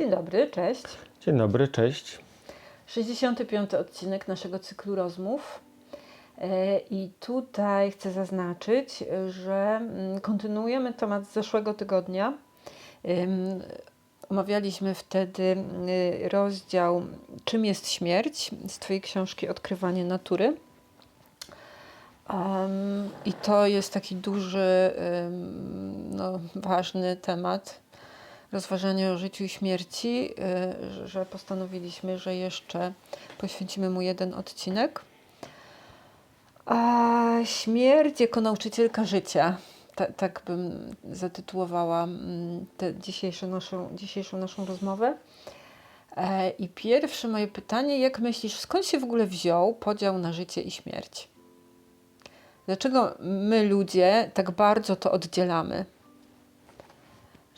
Dzień dobry, cześć. Dzień dobry, cześć. 65. odcinek naszego cyklu rozmów. E, I tutaj chcę zaznaczyć, że mm, kontynuujemy temat z zeszłego tygodnia. Omawialiśmy wtedy y, rozdział Czym jest śmierć z Twojej książki Odkrywanie natury. I to jest taki duży, no, ważny temat rozważania o życiu i śmierci, y, że- postanowiliśmy, że jeszcze poświęcimy mu jeden odcinek. A śmierć jako nauczycielka życia. Ta, tak bym zatytułowała mm, dzisiejszą naszą, dzisiejszą naszą rozmowę. E, I pierwsze moje pytanie, jak myślisz, skąd się w ogóle wziął podział na życie i śmierć? Dlaczego my ludzie tak bardzo to oddzielamy?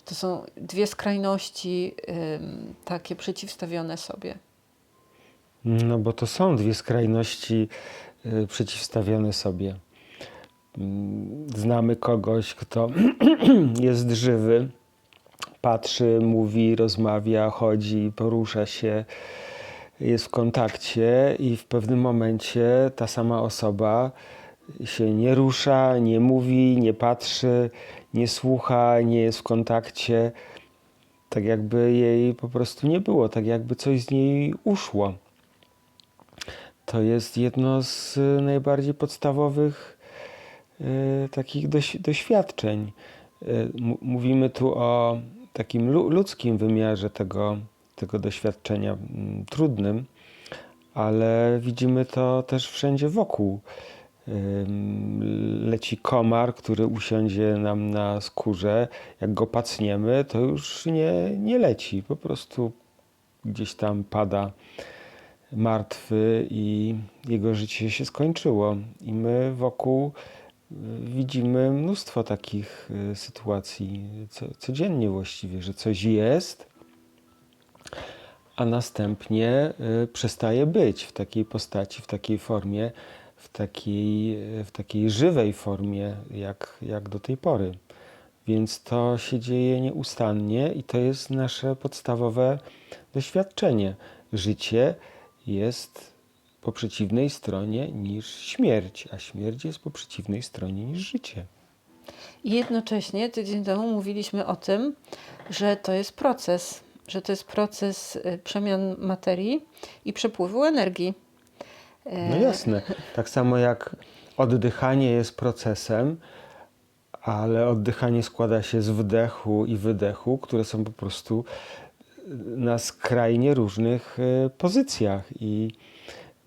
To są dwie skrajności takie przeciwstawione sobie. No bo to są dwie skrajności y, przeciwstawione sobie. Mm, Znamy kogoś, kto jest żywy, patrzy, mówi, rozmawia, chodzi, porusza się, jest w kontakcie i w pewnym momencie ta sama osoba się nie rusza, nie mówi, nie patrzy, nie słucha, nie jest w kontakcie. Tak jakby jej po prostu nie było, tak jakby coś z niej uszło. To jest jedno z najbardziej podstawowych y, takich doś, doświadczeń. Y, m- mówimy tu o takim lu- ludzkim wymiarze tego, tego doświadczenia, mm, trudnym, ale widzimy to też wszędzie wokół. Leci komar, który usiądzie nam na skórze. Jak go pacniemy, to już nie, nie leci. Po prostu gdzieś tam pada martwy i jego życie się skończyło. I my wokół y, widzimy mnóstwo takich y, sytuacji, co, codziennie właściwie, że coś jest, a następnie y, przestaje być w takiej postaci, w takiej formie, w takiej, w takiej żywej formie, jak, jak do tej pory. Więc to się dzieje nieustannie i to jest nasze podstawowe doświadczenie. Życie jest po przeciwnej stronie niż śmierć, a śmierć jest po przeciwnej stronie niż życie. I jednocześnie tydzień temu mówiliśmy o tym, że to jest proces, że to jest proces y, przemian materii i przepływu energii. E, No jasne. Tak samo jak oddychanie jest procesem, ale oddychanie składa się z wdechu i wydechu, które są po prostu na skrajnie różnych e, pozycjach. I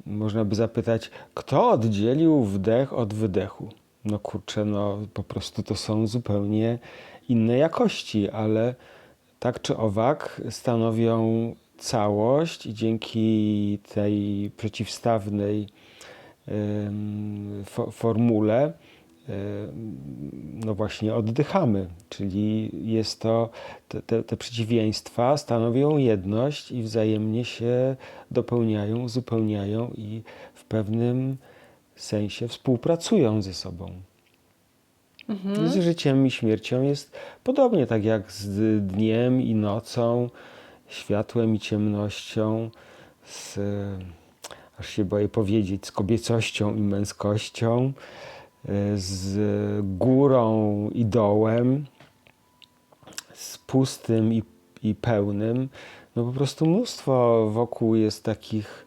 można by zapytać, kto oddzielił wdech od wydechu? No kurczę, no po prostu to są zupełnie inne jakości, ale tak czy owak stanowią całość i dzięki tej przeciwstawnej fo- formule no właśnie oddychamy, czyli jest to, te, te, te przeciwieństwa stanowią jedność i wzajemnie się dopełniają, uzupełniają i w pewnym sensie współpracują ze sobą. Z życiem i śmiercią jest podobnie, tak jak z dniem i nocą, światłem i ciemnością, z, aż się boję powiedzieć, z kobiecością i męskością, z górą i dołem, z pustym i, i pełnym. No po prostu mnóstwo wokół jest takich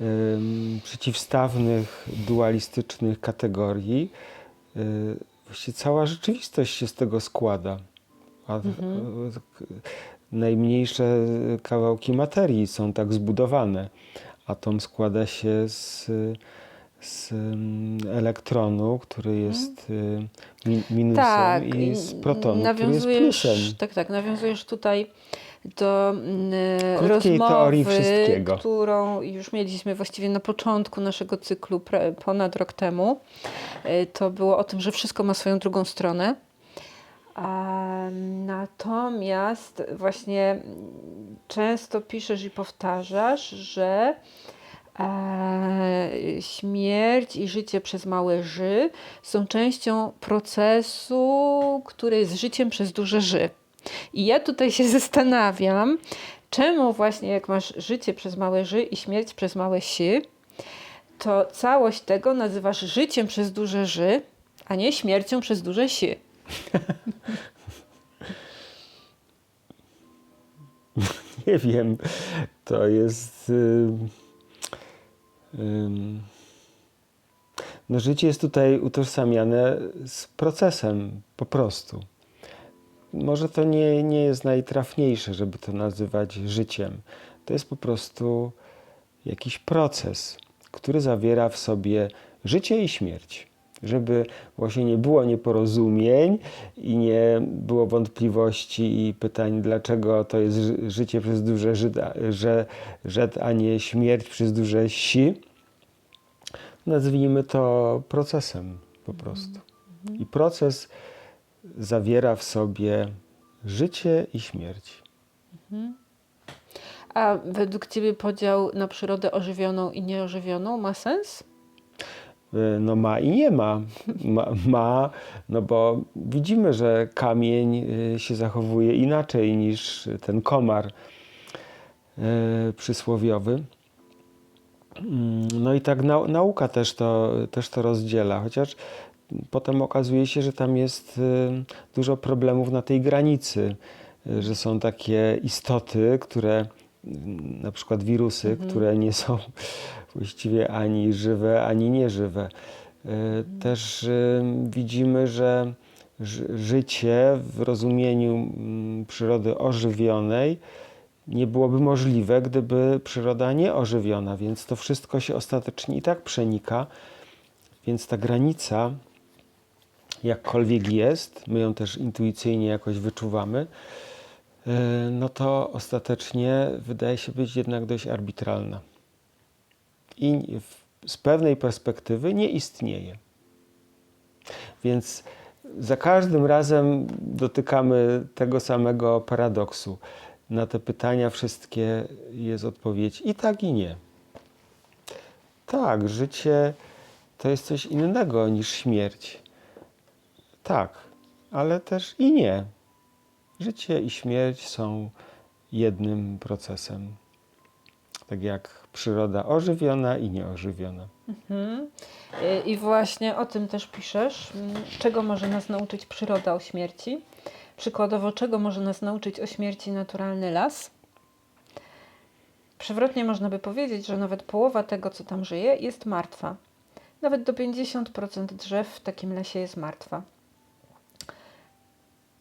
ym, przeciwstawnych, dualistycznych kategorii. Y, właściwie cała rzeczywistość się z tego składa. A y, k- najmniejsze kawałki materii są tak zbudowane. Atom składa się z, z ym, elektronu, który jest y, mi, minusem tak, i z protonu, który jest plusem. tak, tak, nawiązujesz tutaj do mm, Krótkiej rozmowy, teorii wszystkiego. którą już mieliśmy właściwie na początku naszego cyklu ponad rok temu. Y, To było o tym, że wszystko ma swoją drugą stronę. Natomiast właśnie często piszesz i powtarzasz, że e, śmierć i życie przez małe ży są częścią procesu, który jest życiem przez duże ży. I ja tutaj się zastanawiam, czemu właśnie jak masz życie przez małe ży i śmierć przez małe si, to całość tego nazywasz życiem przez duże ży, a nie śmiercią przez duże si. Nie wiem, to jest. y, ym, no, życie jest tutaj utożsamiane z procesem, po prostu. Może to nie, nie jest najtrafniejsze, żeby to nazywać życiem. To jest po prostu jakiś proces, który zawiera w sobie życie i śmierć. Żeby właśnie nie było nieporozumień i nie było wątpliwości i pytań, dlaczego to jest ży- życie przez duże żyd, a- że, a nie śmierć przez duże si. Nazwijmy to procesem po prostu. I proces zawiera w sobie życie i śmierć. A według Ciebie podział na przyrodę ożywioną i nieożywioną ma sens? Y, No ma i nie ma. ma. Ma, no bo widzimy, że kamień y, się zachowuje inaczej niż ten komar y, przysłowiowy. Mm, No i tak nau- nauka też to, też to rozdziela, chociaż potem okazuje się, że tam jest dużo problemów na tej granicy, że są takie istoty, które na przykład wirusy, które nie są właściwie ani żywe, ani nieżywe. Y, Też y, widzimy, że ży- życie w rozumieniu mm, przyrody ożywionej nie byłoby możliwe, gdyby przyroda nieożywiona, więc to wszystko się ostatecznie i tak przenika. Więc ta granica, jakkolwiek jest, my ją też intuicyjnie jakoś wyczuwamy, no to ostatecznie wydaje się być jednak dość arbitralna. I z pewnej perspektywy nie istnieje. Więc za każdym razem dotykamy tego samego paradoksu. Na te pytania wszystkie jest odpowiedź i tak, i nie. Tak, życie to jest coś innego niż śmierć. Tak, ale też i nie. Życie i śmierć są jednym procesem. Tak jak przyroda ożywiona i nieożywiona. Mhm. I właśnie o tym też piszesz. Czego może nas nauczyć przyroda o śmierci? Przykładowo, czego może nas nauczyć o śmierci naturalny las? Przewrotnie można by powiedzieć, że nawet połowa tego, co tam żyje, jest martwa. Nawet do 50% drzew w takim lesie jest martwa.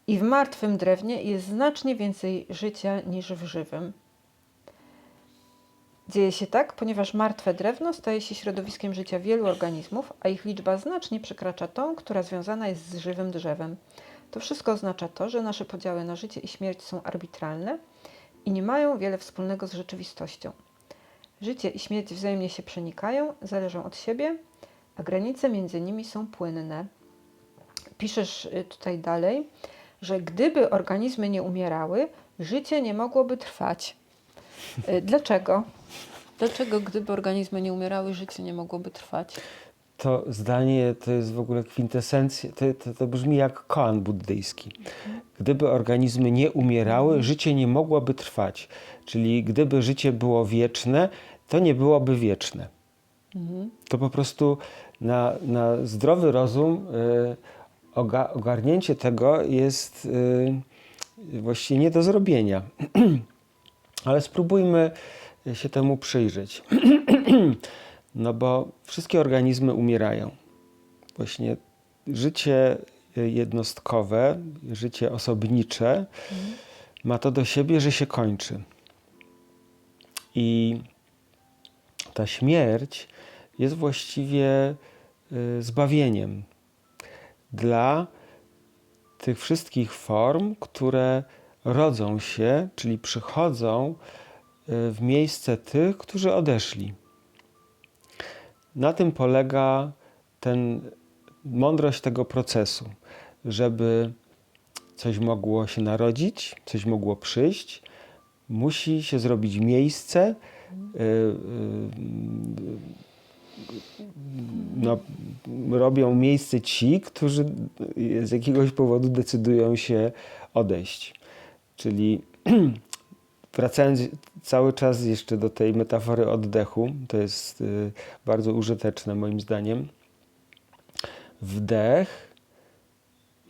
I w martwym drewnie jest znacznie więcej życia niż w żywym. Dzieje się tak, ponieważ martwe drewno staje się środowiskiem życia wielu organizmów, a ich liczba znacznie przekracza tą, która związana jest z żywym drzewem. To wszystko oznacza to, że nasze podziały na życie i śmierć są arbitralne i nie mają wiele wspólnego z rzeczywistością. Życie i śmierć wzajemnie się przenikają, zależą od siebie, a granice między nimi są płynne. Piszesz y, tutaj dalej, że gdyby organizmy nie umierały, życie nie mogłoby trwać. Y, Dlaczego? Dlaczego, gdyby organizmy nie umierały, życie nie mogłoby trwać? To zdanie to jest w ogóle kwintesencja, to, to, to brzmi jak koan buddyjski. Gdyby organizmy nie umierały, życie nie mogłoby trwać. Czyli gdyby życie było wieczne, to nie byłoby wieczne. To po prostu na, na zdrowy rozum y, oga, ogarnięcie tego jest y, właściwie nie do zrobienia. Ale spróbujmy się temu przyjrzeć. No bo wszystkie organizmy umierają. Właśnie życie jednostkowe, życie osobnicze ma to do siebie, że się kończy. I ta śmierć jest właściwie y, zbawieniem dla tych wszystkich form, które rodzą się, czyli przychodzą y, w miejsce tych, którzy odeszli. Na tym polega ten, mądrość tego procesu, żeby coś mogło się narodzić, coś mogło przyjść, musi się zrobić miejsce. y, y, no, robią miejsce ci, którzy z jakiegoś powodu decydują się odejść. Czyli wracając cały czas jeszcze do tej metafory oddechu, to jest y, bardzo użyteczne moim zdaniem. Wdech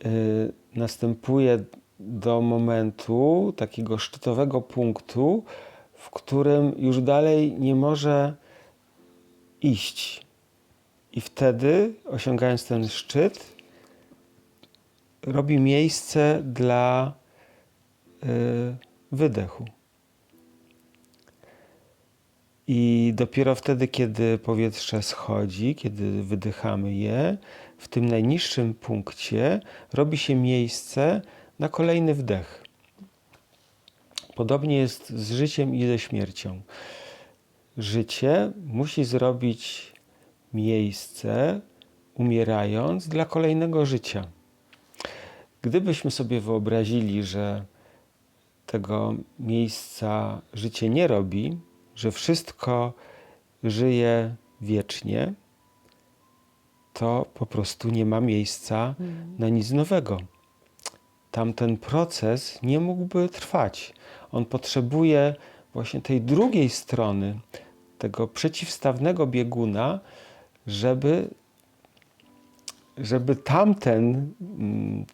y, następuje do momentu takiego szczytowego punktu, w którym już dalej nie może iść. I wtedy, osiągając ten szczyt, robi miejsce dla y, wydechu. I dopiero wtedy, kiedy powietrze schodzi, kiedy wydychamy je, w tym najniższym punkcie robi się miejsce na kolejny wdech. Podobnie jest z życiem i ze śmiercią. Życie musi zrobić miejsce, umierając, dla kolejnego życia. Gdybyśmy sobie wyobrazili, że tego miejsca życie nie robi, że wszystko żyje wiecznie, to po prostu nie ma miejsca na nic nowego. Tamten proces nie mógłby trwać. On potrzebuje właśnie tej drugiej strony, tego przeciwstawnego bieguna, żeby, żeby tamten, mm,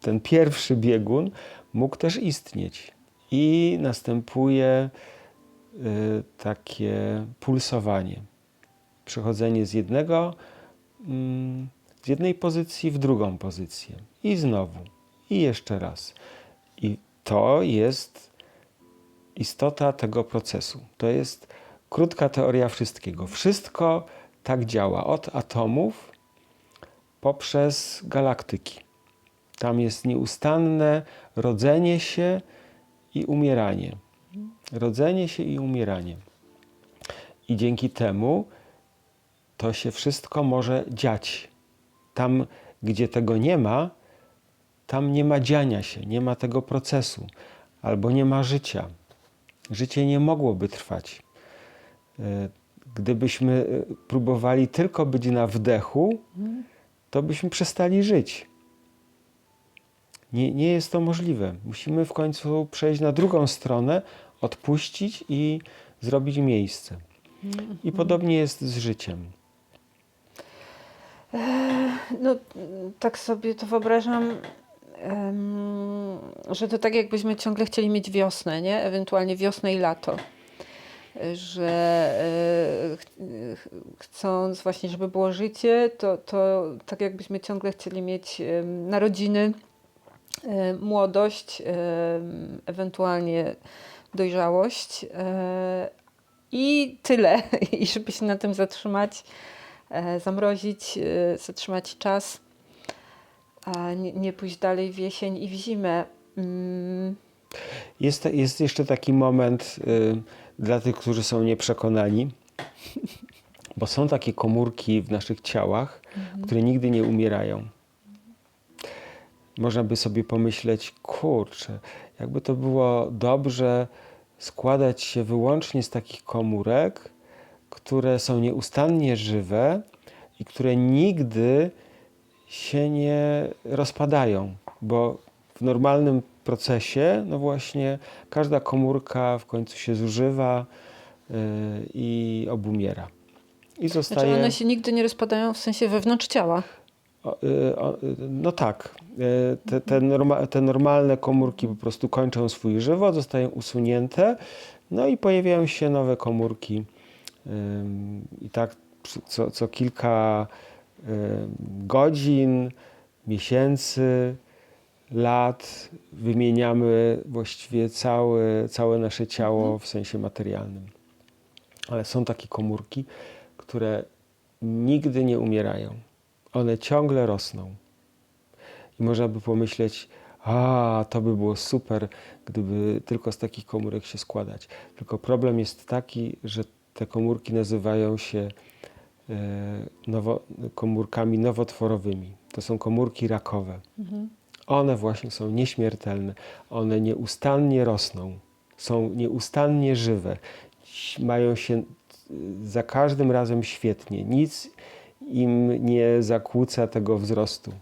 ten pierwszy biegun mógł też istnieć. I następuje y, takie pulsowanie. Przechodzenie z jednego, mm, z jednej pozycji w drugą pozycję. I znowu. I jeszcze raz. I to jest istota tego procesu. To jest krótka teoria wszystkiego. Wszystko tak działa. Od atomów poprzez galaktyki. Tam jest nieustanne rodzenie się i umieranie. Rodzenie się i umieranie. I dzięki temu to się wszystko może dziać. Tam, gdzie tego nie ma, tam nie ma dziania się, nie ma tego procesu, albo nie ma życia. Życie nie mogłoby trwać. E, Gdybyśmy e, próbowali tylko być na wdechu, to byśmy przestali żyć. Nie, nie jest to możliwe. Musimy w końcu przejść na drugą stronę, odpuścić i zrobić miejsce. I podobnie jest z życiem. No, tak sobie to wyobrażam, że to tak jakbyśmy ciągle chcieli mieć wiosnę, nie? Ewentualnie wiosnę i lato. Że e, ch- ch- chcąc właśnie, żeby było życie, to, to tak jakbyśmy ciągle chcieli mieć narodziny, em, młodość, em, ewentualnie dojrzałość. e, I tyle. I żeby się na tym zatrzymać, e, zamrozić, e, zatrzymać czas, a nie, nie pójść dalej w jesień i w zimę. Mm, Jest, jest jeszcze taki moment y, dla tych, którzy są nieprzekonani, bo są takie komórki w naszych ciałach, które nigdy nie umierają. Można by sobie pomyśleć, kurczę, jakby to było dobrze składać się wyłącznie z takich komórek, które są nieustannie żywe i które nigdy się nie rozpadają, bo w normalnym procesie, no właśnie, każda komórka w końcu się zużywa y, i obumiera. I zostaje. Znaczy one się nigdy nie rozpadają w sensie wewnątrz ciała. O, y, o, y, no tak. Te, te, norma, te normalne komórki po prostu kończą swój żywot, zostają usunięte, no i pojawiają się nowe komórki. I tak co, co kilka godzin, miesięcy, lat wymieniamy właściwie całe, całe nasze ciało w sensie materialnym. Ale są takie komórki, które nigdy nie umierają. One ciągle rosną. I można by pomyśleć, a to by było super, gdyby tylko z takich komórek się składać. Tylko problem jest taki, że te komórki nazywają się e, nowo, komórkami nowotworowymi. To są komórki rakowe. One właśnie są nieśmiertelne. One nieustannie rosną. Są nieustannie żywe. Mają się y, za każdym razem świetnie. Nic im nie zakłóca tego wzrostu.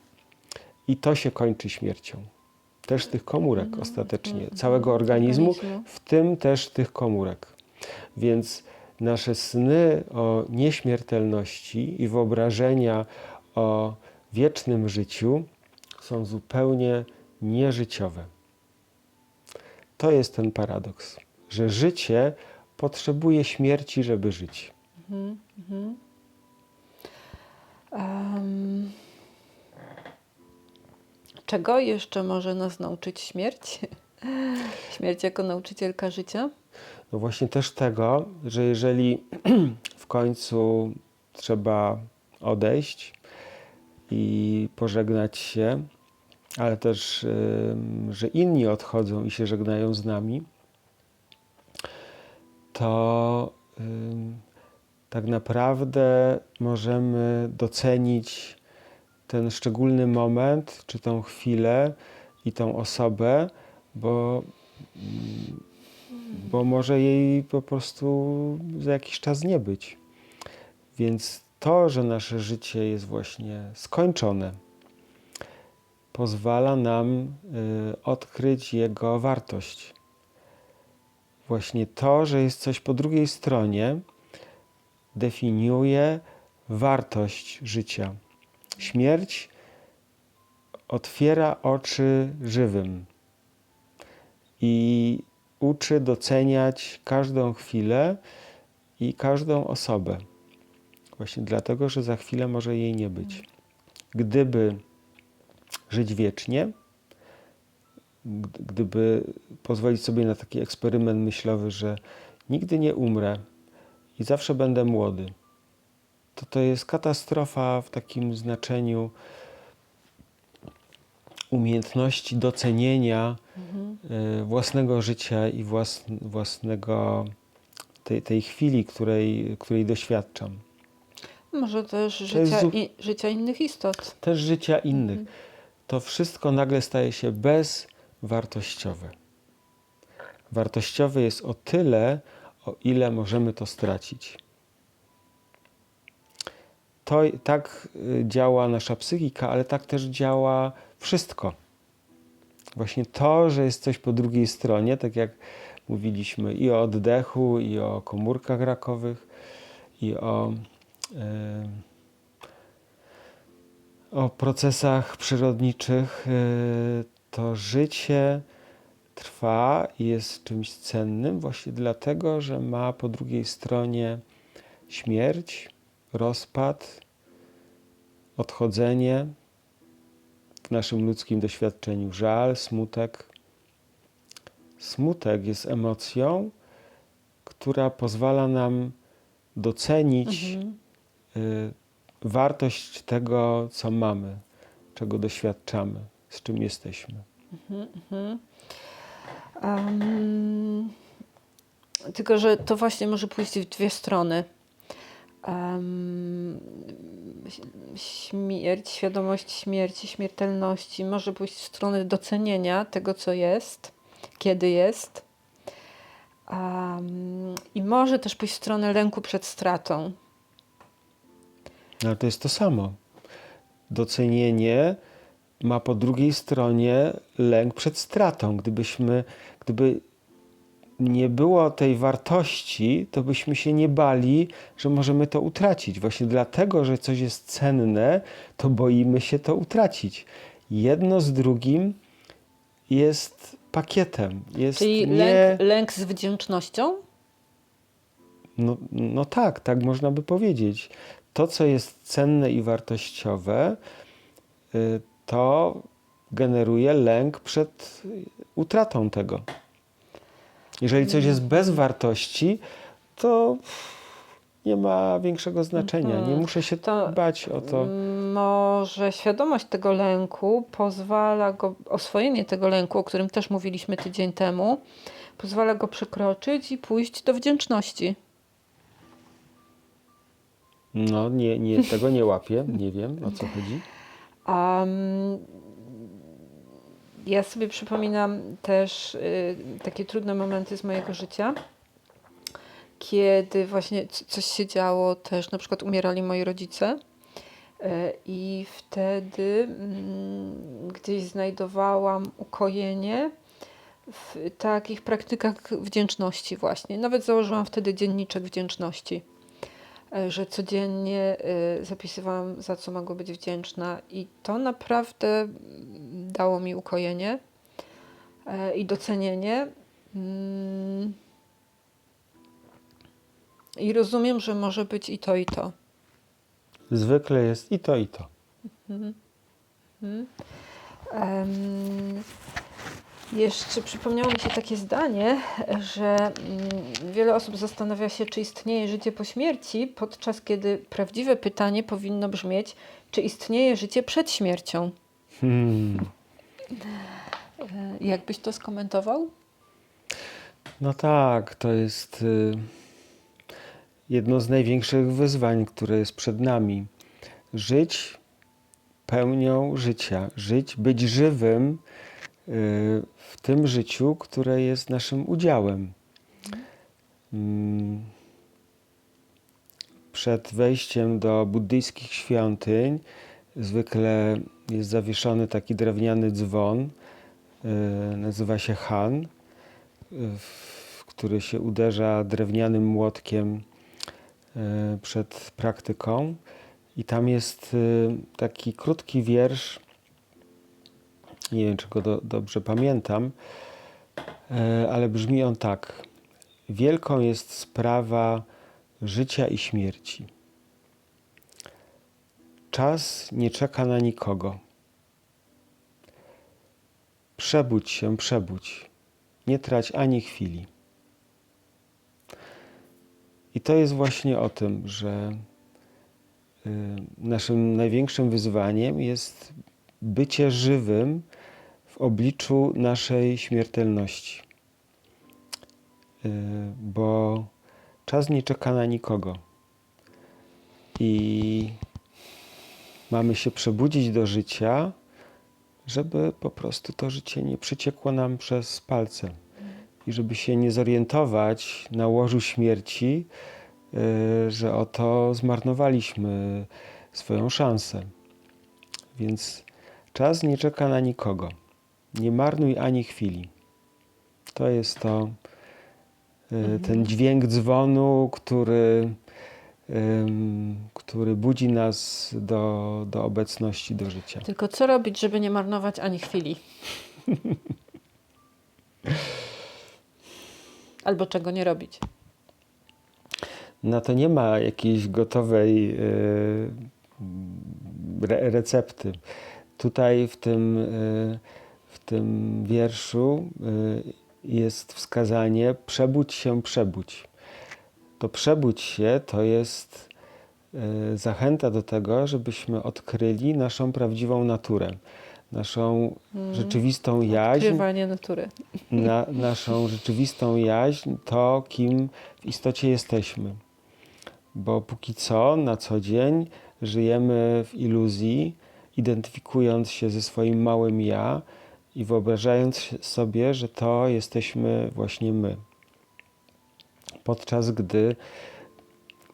I to się kończy śmiercią. też tych komórek Mhm, ostatecznie, mhm, całego organizmu, organizmu. w tym też tych komórek. Więc nasze sny o nieśmiertelności i wyobrażenia o wiecznym życiu są zupełnie nieżyciowe. To jest ten paradoks, że życie potrzebuje śmierci, żeby żyć. Mhm, mhm. Em, czego jeszcze może nas nauczyć śmierć? Śmierć jako nauczycielka życia? No właśnie też tego, że jeżeli w końcu trzeba odejść i pożegnać się, ale też, że inni odchodzą i się żegnają z nami, to tak naprawdę możemy docenić ten szczególny moment, czy tą chwilę i tą osobę, bo bo może jej po prostu za jakiś czas nie być. Więc to, że nasze życie jest właśnie skończone, pozwala nam y, odkryć jego wartość. Właśnie to, że jest coś po drugiej stronie, definiuje wartość życia. Śmierć otwiera oczy żywym i uczy doceniać każdą chwilę i każdą osobę. Właśnie dlatego, że za chwilę może jej nie być. Gdyby żyć wiecznie, gd- gdyby pozwolić sobie na taki eksperyment myślowy, że nigdy nie umrę i zawsze będę młody, to to jest katastrofa w takim znaczeniu umiejętności docenienia y, własnego życia i włas, własnego tej, tej chwili, której, której doświadczam. Może też jest życia, zu- i, życia innych istot. Też życia innych. To wszystko nagle staje się bezwartościowe. Wartościowe jest o tyle, o ile możemy to stracić. To tak y, działa nasza psychika, ale tak też działa wszystko. Właśnie to, że jest coś po drugiej stronie, tak jak mówiliśmy i o oddechu, i o komórkach rakowych, i o, em, o procesach przyrodniczych, y, to życie trwa i jest czymś cennym właśnie dlatego, że ma po drugiej stronie śmierć, rozpad, odchodzenie, w naszym ludzkim doświadczeniu żal, smutek. Smutek jest emocją, która pozwala nam docenić Mhm. y, wartość tego, co mamy, czego doświadczamy, z czym jesteśmy. Em, tylko, że to właśnie może pójść w dwie strony. Em, śmierć, świadomość śmierci, śmiertelności może pójść w stronę docenienia tego, co jest, kiedy jest. Em, I może też pójść w stronę lęku przed stratą. No, Ale to jest to samo. Docenienie ma po drugiej stronie lęk przed stratą. Gdybyśmy, gdyby nie było tej wartości, to byśmy się nie bali, że możemy to utracić. Właśnie dlatego, że coś jest cenne, to boimy się to utracić. Jedno z drugim jest pakietem. Jest Czyli nie... lęk, lęk z wdzięcznością? No, no tak, tak można by powiedzieć. To, co jest cenne i wartościowe, y, to generuje lęk przed utratą tego. Jeżeli coś jest bez wartości, to nie ma większego znaczenia. Nie Mhm. muszę się To- bać o to. Może świadomość tego lęku pozwala go, oswojenie tego lęku, o którym też mówiliśmy tydzień temu, pozwala go przekroczyć i pójść do wdzięczności. No, nie, nie, tego nie łapię, nie wiem o co chodzi. Um, ja sobie przypominam też y, takie trudne momenty z mojego życia, kiedy właśnie coś się działo, też na przykład umierali moi rodzice E, I wtedy mm, gdzieś znajdowałam ukojenie w takich praktykach wdzięczności właśnie. Nawet założyłam wtedy dzienniczek wdzięczności, że codziennie e, zapisywałam, za co mogę być wdzięczna i to naprawdę mm, dało mi ukojenie e, i docenienie. Mm. I rozumiem, że może być i to, i to. Zwykle jest i to, i to. Em, jeszcze przypomniało mi się takie zdanie, że mm, wiele osób zastanawia się, czy istnieje życie po śmierci, podczas kiedy prawdziwe pytanie powinno brzmieć, czy istnieje życie przed śmiercią. Hmm. E, Jak byś to skomentował? No tak, to jest y, jedno z największych wyzwań, które jest przed nami. Żyć pełnią życia, żyć, być żywym w tym życiu, które jest naszym udziałem. Mm. Przed wejściem do buddyjskich świątyń zwykle jest zawieszony taki drewniany dzwon, y, nazywa się han, w który się uderza drewnianym młotkiem e, przed praktyką. I tam jest e, taki krótki wiersz, nie wiem czy go do, dobrze pamiętam, e, ale brzmi on tak. Wielką jest sprawa życia i śmierci. Czas nie czeka na nikogo. Przebudź się, przebudź nie trać ani chwili. I to jest właśnie o tym, że y, naszym największym wyzwaniem jest bycie żywym w obliczu naszej śmiertelności. Y, Bo czas nie czeka na nikogo. I mamy się przebudzić do życia, żeby po prostu to życie nie przeciekło nam przez palce i żeby się nie zorientować na łożu śmierci, y, że oto zmarnowaliśmy swoją szansę. Więc czas nie czeka na nikogo. Nie marnuj ani chwili. To jest to y, ten dźwięk dzwonu, który, który budzi nas do, do obecności, do życia. Tylko co robić, żeby nie marnować ani chwili? Albo czego nie robić? Na to nie ma jakiejś gotowej y, re, recepty. Tutaj w tym, y, w tym wierszu y, jest wskazanie przebudź się, przebudź. To przebudź się to jest y, zachęta do tego, żebyśmy odkryli naszą prawdziwą naturę, naszą rzeczywistą jaźń, Odkrywanie natury. na, naszą rzeczywistą jaźń, to kim w istocie jesteśmy. Bo póki co, na co dzień, żyjemy w iluzji, identyfikując się ze swoim małym ja i wyobrażając sobie, że to jesteśmy właśnie my. Podczas gdy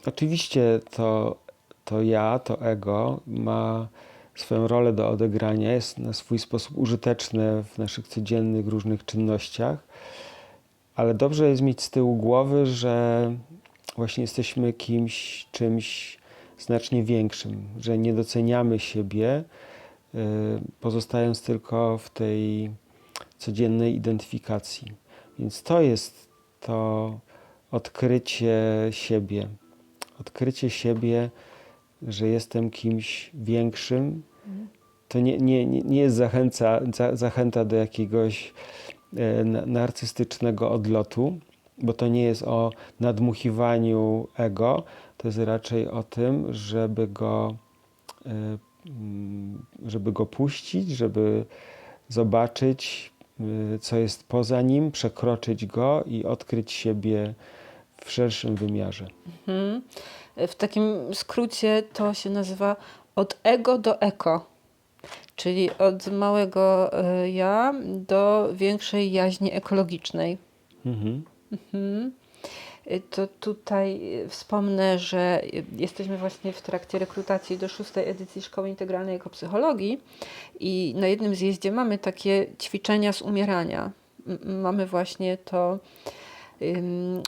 oczywiście to, to ja, to ego ma swoją rolę do odegrania, jest na swój sposób użyteczne w naszych codziennych różnych czynnościach, ale dobrze jest mieć z tyłu głowy, że właśnie jesteśmy kimś, czymś znacznie większym, że nie doceniamy siebie, y, pozostając tylko w tej codziennej identyfikacji. Więc to jest to odkrycie siebie. Odkrycie siebie, że jestem kimś większym. To nie, nie, nie jest zachęca, za, zachęta do jakiegoś e, na- narcystycznego odlotu, bo to nie jest o nadmuchiwaniu ego, to jest raczej o tym, żeby go, e, mm, żeby go puścić, żeby zobaczyć, y, co jest poza nim, przekroczyć go i odkryć siebie w szerszym wymiarze. Mhm. W takim skrócie to się nazywa od ego do eko, czyli od małego e, ja do większej jaźni ekologicznej. Mhm. Mhm. y, to tutaj y, wspomnę, że jesteśmy właśnie w trakcie rekrutacji do szóstej edycji Szkoły Integralnej Ekopsychologii i na jednym zjeździe mamy takie ćwiczenia z umierania. Mamy właśnie to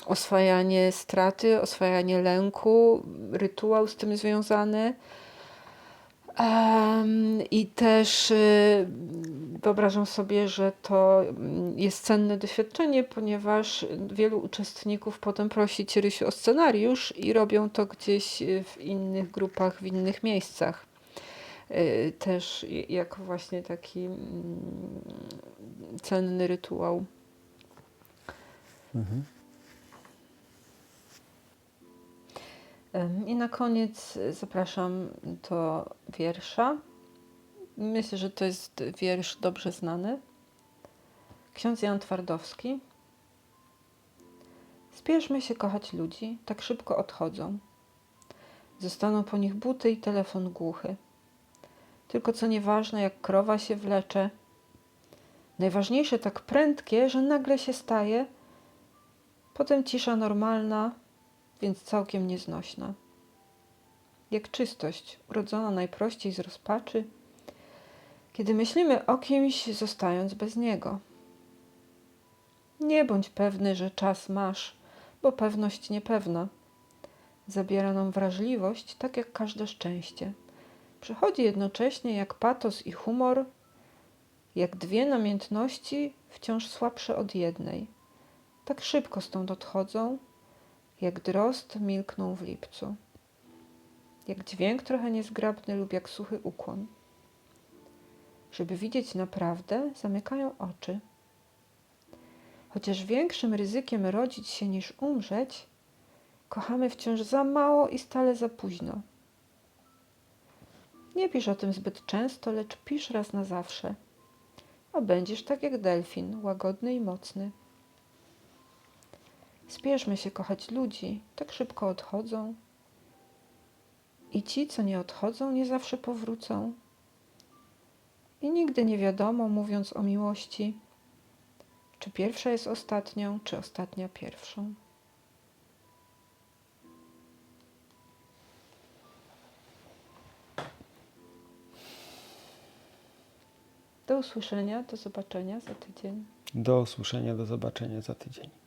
oswajanie straty, oswajanie lęku, rytuał z tym związany. I też y, wyobrażam sobie, że to mm, jest cenne doświadczenie, ponieważ wielu uczestników potem prosi Cię, Rysiu, o scenariusz i robią to gdzieś y, w innych grupach, w innych miejscach. Y, Też jako właśnie taki mm, cenny rytuał. Em, I na koniec zapraszam do wiersza. Myślę, że to jest wiersz dobrze znany. Ksiądz Jan Twardowski. Spieszmy się kochać ludzi, tak szybko odchodzą. Zostaną po nich buty i telefon głuchy. Tylko co nieważne, jak krowa się wlecze. Najważniejsze tak prędkie, że nagle się staje. Potem cisza normalna, więc całkiem nieznośna. Jak czystość, urodzona najprościej z rozpaczy, kiedy myślimy o kimś, zostając bez niego. Nie bądź pewny, że czas masz, bo pewność niepewna. Zabiera nam wrażliwość, tak jak każde szczęście. Przychodzi jednocześnie jak patos i humor, jak dwie namiętności wciąż słabsze od jednej. Tak szybko stąd odchodzą, jak drozd milknął w lipcu. Jak dźwięk trochę niezgrabny lub jak suchy ukłon. Żeby widzieć naprawdę, zamykają oczy. Chociaż większym ryzykiem rodzić się niż umrzeć, kochamy wciąż za mało i stale za późno. Nie pisz o tym zbyt często, lecz pisz raz na zawsze, a będziesz tak jak delfin, łagodny i mocny. Spieszmy się kochać ludzi, tak szybko odchodzą. I ci, co nie odchodzą, nie zawsze powrócą. I nigdy nie wiadomo, mówiąc o miłości, czy pierwsza jest ostatnią, czy ostatnia pierwszą. Do usłyszenia, do zobaczenia za tydzień. Do usłyszenia, do zobaczenia za tydzień.